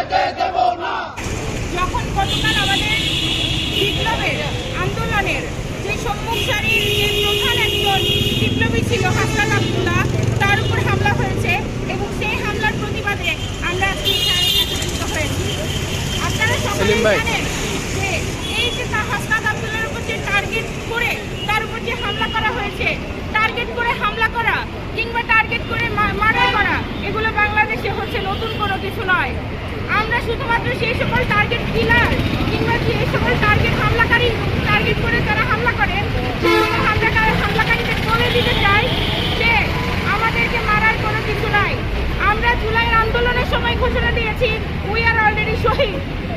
যেতে দেব না যখন গতকাল আমাদের বিপ্লবের আন্দোলনের যে সম্মুখ সারির যে প্রধান একজন বিপ্লবী ছিল হাসান আবদুল্লাহ তার উপর হামলা হয়েছে এবং সেই হামলার প্রতিবাদে আমরা আজকে একত্রিত হয়েছি আপনারা ভাই। জানেন যে এই যে হাসনাত আবদুল্লাহর উপর যে টার্গেট করে তার উপর যে হামলা করা হয়েছে টার্গেট করে হামলা করা কিংবা টার্গেট করে মার্ডার করা এগুলো বাংলাদেশে হচ্ছে নতুন কোনো কিছু নয়। আমরা শুধুমাত্র সেই সকল টার্গেট কিলার কিংবা সেই সকল টার্গেট হামলাকারী টার্গেট করে যারা হামলা করেন সকল হামলাকারীদের বলে দিতে চাই যে আমাদেরকে মারার কোনো কিছু নাই। আমরা জুলাইয়ের আন্দোলনের সময় ঘোষণা দিয়েছি উই আর অলরেডি শহীদ।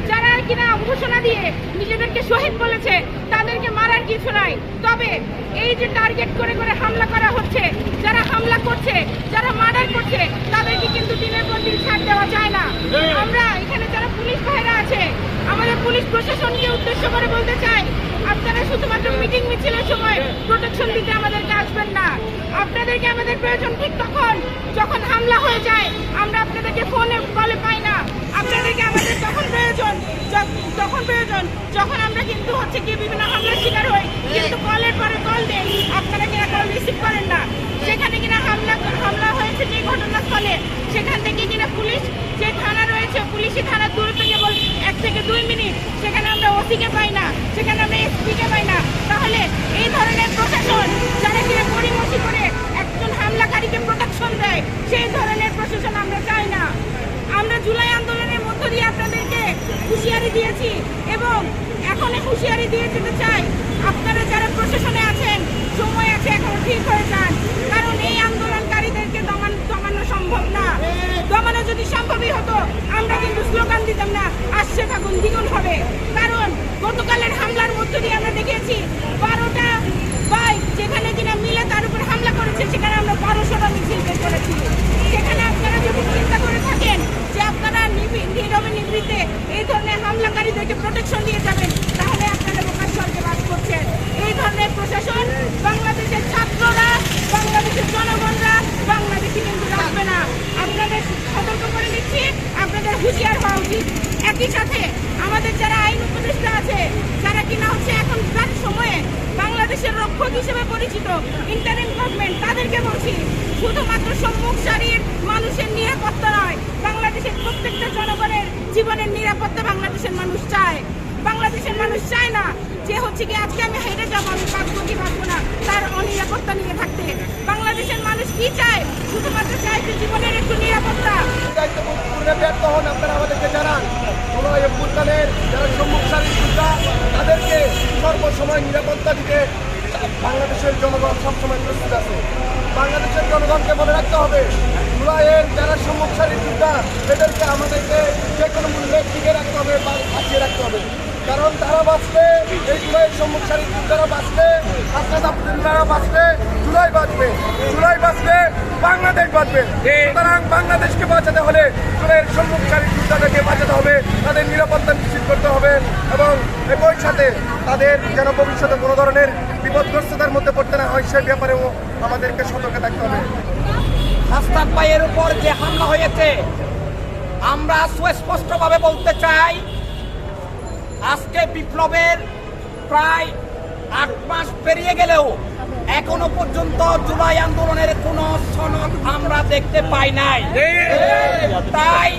যারা কিনা ঘোষণা দিয়ে নিজেদেরকে শহীদ বলেছে, তাদেরকে মারার কিছু নাই। তবে এই যে টার্গেট করে করে হামলা করা হচ্ছে যারা হামলা করছে যারা মার্ডার করছে তাদেরকে কিন্তু দিনের পর দিন ছাড় দেওয়া যায় না। আমরা এখানে যারা পুলিশ ভাইরা আছে আমাদের পুলিশ প্রশাসনকে উদ্দেশ্য করে বলতে চাই আপনারা শুধুমাত্র মিটিং মিছিলের সময় প্রোটেকশন দিতে আমাদেরকে আসবেন না। আপনাদেরকে আমাদের প্রয়োজন ঠিক তখন যখন হামলা হয়ে যায় আমরা আপনাদেরকে ফোনে কলে পাই না। আপনাদেরকে আমাদের তখন প্রয়োজন তখন প্রয়োজন যখন আমরা কিন্তু হচ্ছে কি বিভিন্ন শিকার হই, কিন্তু কলের পরে কল দেই। আপনারা কিনা কল রিসিভ করেন না? সেখানে কিনা হামলা হামলা হয়েছে যে ঘটনাস্থলে। সেখান থেকে কিনা পুলিশ, যে থানা রয়েছে, পুলিশি দূর দূরত্ব কেবল এক থেকে দুই মিনিট। সেখানে আমরা ওসিকে পাই না, সেখানে আমরা এসপিকে পাই না। তাহলে এই ধরনের প্রশাসন যারা কিনা পরিমসি করে একজন হামলাকারীকে প্রোটেকশন দেয় সেই ধরনের প্রশাসন আমরা চাই না আমরা জুলাই আন্দোলনের মধ্য দিয়ে আপনাদেরকে দিয়েছি এবং এখন হুঁশিয়ারি দিয়ে যেতে চাই। আপনারা যারা প্রশাসনে আছেন, সময় আছে, এখন ঠিক হয়ে যান। কারণ এই আন্দোলনকারীদেরকে দমান, দমানো সম্ভব না। দমানো যদি সম্ভবই হতো, আমরা কিন্তু স্লোগান দিতাম না আসছে থাকুন দ্বিগুণ হবে। কারণ গতকালের হামলার মধ্য দিয়ে আমরা দেখেছি বারোটা বাইক যেখানে কিনা মিলে তার উপর হামলা করেছে সেখানে আমরা বারোশোটা মিছিল বের করেছি সেখানে আপনারা যদি চিন্তা করে থাকেন যে আপনারা নিবি- নীরবে নিবৃত্তে এই ধরনের হামলাকারীদেরকে প্রোটেকশন দিয়ে যাবেন তাহলে আপনারা বোকার স্বর্গে বাস করছেন এই ধরনের প্রশাসন বাংলাদেশের ছাত্ররা বাংলাদেশের জনগণরা বাংলাদেশে কিন্তু রাখবে না আপনাদের সতর্ক আপনাদের হুঁশিয়ার হওয়া উচিত। একই সাথে আমাদের যারা আইন উপদেষ্টা আছে, যারা কিনা হচ্ছে এখন এখনকার সময়ে বাংলাদেশের রক্ষক হিসেবে পরিচিত ইন্টারিম গভর্নমেন্ট তাদেরকে বলছি, শুধুমাত্র সম্মুখ সারির মানুষের নিরাপত্তা নয়, বাংলাদেশের প্রত্যেকটা জনগণের জীবনের নিরাপত্তা বাংলাদেশের মানুষ চায়। বাংলাদেশের মানুষ চায় না যে হচ্ছে কি আজকে আমি হেরে যাব, আমি বাঁচবো কি বাঁচবো না। তার অনিরাপত্তা নিয়ে থাকতে। বাংলাদেশের মানুষ কি চায়? শুধুমাত্র চায় যে জীবনের একটু নিরাপত্তা। দায়িত্ব পূরণে ব্যর্থ হন আপনারা আমাদেরকে জানান। কোনো ভুটানের যারা সম্মুখ সারির যোদ্ধা তাদেরকে সর্বসময় নিরাপত্তা দিতে বাংলাদেশের জনগণ সবসময় প্রস্তুত আছে। বাংলাদেশের জনগণকে মনে রাখতে হবে, জুলাইয়ের যারা সম্মুখ সারির যোদ্ধা এদেরকে আমাদেরকে যে কোনো মূল্যে টিকে রাখতে হবে বা বাঁচিয়ে রাখতে হবে। কারণ তারা বাঁচলে, এই জুলাইয়ের সম্মুখ সারির যোদ্ধারা বাঁচলে আপনার আপনারা বাঁচলে জুলাই বাঁচবে জুলাই বাঁচলে বাঁচবে সুতরাং বাংলাদেশকে বাঁচাতে হলে জুলাইয়ের সম্মুখ সারির যোদ্ধাদেরকে বাঁচাতে হবে তাদের নিরাপত্তা নিশ্চিত করতে হবে এবং একই সাথে তাদের যেন ভবিষ্যতে কোনো ধরনের বিপদগ্রস্ততার মধ্যে পড়তে না হয় সে ব্যাপারেও আমাদেরকে সতর্ক থাকতে হবে। হাসনাত ভাইয়ের উপর যে হামলা হয়েছে আমরা সুস্পষ্টভাবে বলতে চাই আজকে বিপ্লবের প্রায় আট মাস পেরিয়ে গেলেও এখনও পর্যন্ত জুলাই আন্দোলনের কোনো সনদ আমরা দেখতে পাই নাই। তাই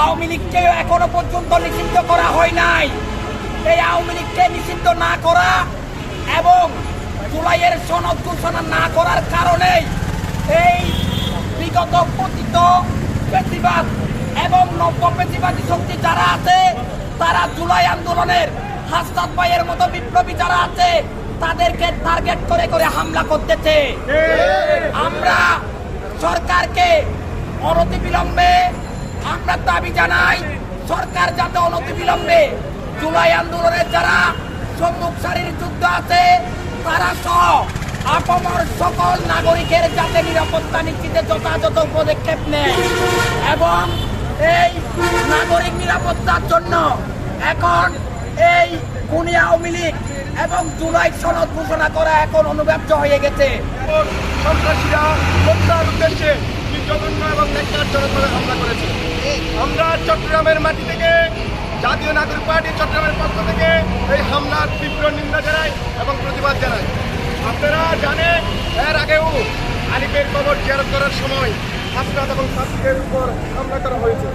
আওয়ামী লীগকে এখনও পর্যন্ত নিষিদ্ধ করা হয় নাই। এই আওয়ামী লীগকে নিষিদ্ধ না করা এবং জুলাইয়ের সনদ ঘোষণা না করার কারণে এই বিগত পতিত পেশিবাদ এবং নব্য পেশিবাদী শক্তি যারা আছে, তারা জুলাই আন্দোলনের হাসনাত ভাইয়ের মতো বিপ্লবী যারা আছে তাদেরকে টার্গেট করে করে হামলা করতেছে। আমরা সরকারকে অনতিবিলম্বে আমরা দাবি জানাই, সরকার যাতে অনতিবিলম্বে জুলাই আন্দোলনের যারা সম্মুখ সারির যুদ্ধ আছে, তারা সহ আপামর সকল নাগরিকের যাতে নিরাপত্তা নিশ্চিতে যথাযথ পদক্ষেপ নেয় এবং এই নাগরিক নিরাপত্তার জন্য এখন এই খুনি আওয়ামী লীগ এবং জুলাই সনদ ঘোষণা করা এখন অনিবার্য হয়ে গেছে। সন্ত্রাসীরা হত্যার উদ্দেশ্যে জঘন্য এবং ন্যাক্কারজনকভাবে হামলা করেছে। আমরা চট্টগ্রামের মাটি থেকে জাতীয় নাগরিক পার্টি চট্টগ্রামের পক্ষ থেকে এই হামলার তীব্র নিন্দা জানাই এবং প্রতিবাদ জানাই। আপনারা জানেন, এর আগেও আলিপের কবর জিয়ারত করার সময় হাসনাত এবং ছাত্রীদের উপর হামলা করা হয়েছে।